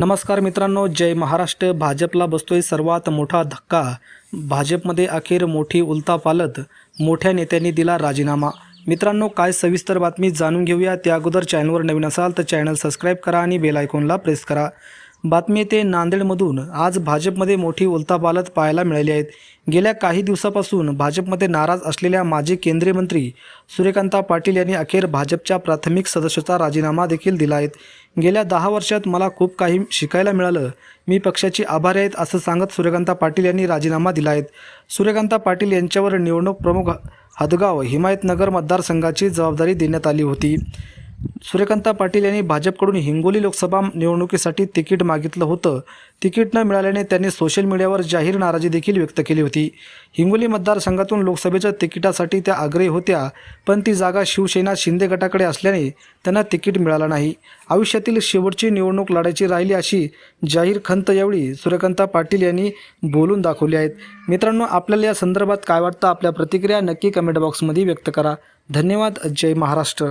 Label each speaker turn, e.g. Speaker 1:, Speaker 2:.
Speaker 1: नमस्कार मित्रांनो जय महाराष्ट्र. भाजपला बसतोय सर्वात मोठा धक्का. भाजपमध्ये अखेर मोठी उलथापालत मोठ्या नेत्यांनी दिला राजीनामा. मित्रांनो काय सविस्तर बातमी जाणून घेऊया. त्या अगोदर चॅनलवर नवीन असाल तर चॅनल सबस्क्राईब करा आणि बेल आयकॉनला प्रेस करा. बातमी ते नांदेडमधून. आज भाजपमध्ये मोठी उलथापालत पाहायला मिळाली आहेत. गेल्या काही दिवसापासून भाजपमध्ये नाराज असलेल्या माजी केंद्रीय मंत्री सूर्यकांता पाटील यांनी अखेर भाजपच्या प्राथमिक सदस्यता राजीनामा देखील दिला आहे. गेल्या दहा वर्षात मला खूप काही शिकायला मिळालं. मी पक्षाची आभारी आहेत असं सांगत सूर्यकांता पाटील यांनी राजीनामा दिला आहे. सूर्यकांता पाटील यांच्यावर निवडणूक प्रमुख हदगाव हिमायतनगर मतदारसंघाची जबाबदारी देण्यात आली होती. सूर्यकांता पाटील यांनी भाजपकडून हिंगोली लोकसभा निवडणुकीसाठी तिकीट मागितलं होतं. तिकीट न मिळाल्याने त्यांनी सोशल मीडियावर जाहीर नाराजी देखील व्यक्त केली होती. हिंगोली मतदारसंघातून लोकसभेच्या तिकिटासाठी त्या आग्रही होत्या पण ती जागा शिवसेना शिंदे गटाकडे असल्याने त्यांना तिकीट मिळालं नाही. आयुष्यातील शेवटची निवडणूक लढायची राहिली अशी जाहीर खंत यावेळी सूर्यकांता पाटील यांनी बोलून दाखवली आहेत. मित्रांनो आपल्याला या संदर्भात काय वाटतं? आपल्या प्रतिक्रिया नक्की कमेंट बॉक्समध्ये व्यक्त करा. धन्यवाद. जय महाराष्ट्र.